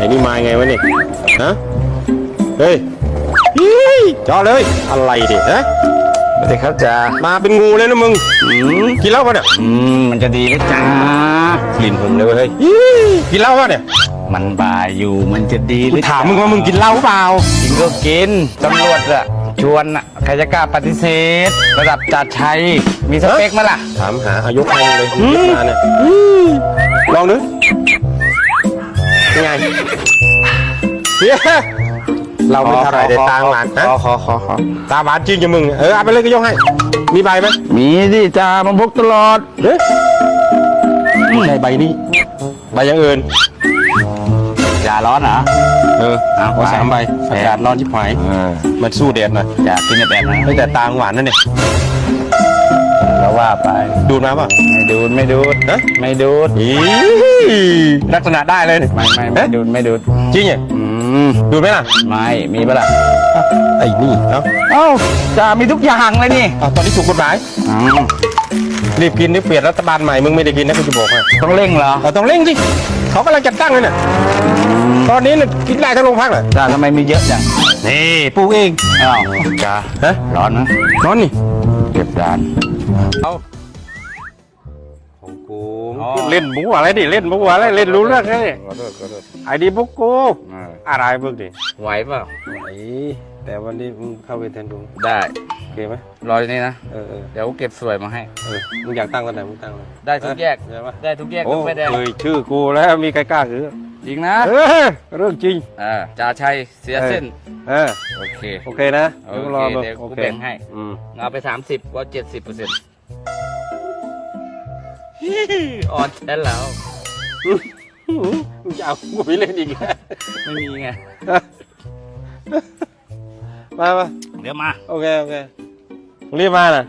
ไอ้นี่มาไงวะเนี่ยฮะเฮ้ยฮี่จอดเลยอะไรดิฮะไม่ได้ครับจ้ามาเป็นงูเลยนะมึงกินเหล้าปะเนี่ยอืมมันจะดีนะจ้ากลิ่นผมเลยเว้ยเฮ้ยฮี่กินเหล้าปะเนี่ยมันบ่ายอยู่มันจะดีหกูรือถามมึงว่ามึงกินเหล้าเปล่ากินก็กินตำรวจอะชวนอะใครจะกล้าปฏิเสธ ระดับจัดชัยมีสเปคไหมล่ะ ถามหาอายุใครเลยมึงมาเนี่ยลองดูยัง ไงเฮียเราไม่เท่าไหรได้ตางหวานนะขอขอขอขอตาหวานจริงจะมึงเนี่ยเออเอาไปเลยก็ยกให้ มีใบไหมมีดิจ้ามันพกตลอดเฮ้ยไม่ใช่ใบนี้ใบอยังอื่นอย่าร้อนเหรอเออเอาเอาสามใบไปอากาศร้อนชิบหายเออมันสู้แดดหน่อยอย่ากินแบบนั้นตั้งแต่ตางหวานนั่นเนี่ยแล้วว่า ไป ดูดมาป่ะไม่ดูดไม่ดูดฮะไม่ดูดอีลักษณะได้เลยเนี่ยไม่ไม่ไม่เอ๊ะดูดไม่ดูดจริงเนี่ยอืมดูดไหมล่ะไม่มีปะล่ะไอ้นี่เอ้าเอ้าจ้ามีทุกอย่างเลยนี่เอาตอนนี้ถูกกฎหมายอืมรีบกินนี่เปลี่ยนรัฐบาลใหม่มึงไม่ได้กินนะกูจะบอกให้ต้องเร่งเหรอเราต้องเร่งสิเขากำลังจัดตั้งเลยเนี่ยตอนนี้เนี่ยกินได้ทั้งโรงพักเลยจ้าทำไมมีเยอะจังนี่ปลูกเองอ้าวจ้าฮะร้อนนะร้อนนี่ เก็บจานเอาของกูอ๋อเล่นบุกอะไรดิเล่นบุกอะไรเล่นรู้เรื่องแค่นี้ขอโทษขอโทษไอ้ดีบุกกูอะไรบุกดิไหวเปล่าไอ้แต่วันนี้มึงเข้าไปแทนดูได้โอเคไหมรออยู่นี่นะเออเออเดี๋ยวเก็บสวยมาให้เออมึงอยากตั้งกันไหนมึงตั้งเลยได้ทุกแยกใช่ปะได้ทุกแยกโอ้ทุกไฟแดงเอ้ยชื่อกูแล้วมีใครกล้าถือ จริงนะเออเรื่องจริงอ่าจ่าชัยเสียเส้น เออโอเค โอเคนะโอเดี๋ยวเครอดูเดี๋ยวกูโอเคแบ่งให้อืมเอาไป 30ก็70เปอร์เซ็นต์อ่อนแค่แล้วมึงจะเอากูไปเล่นอีกแล้วไม่มีไง มามาเดี๋ยวมาโอเคโอเครีบมาน่ะ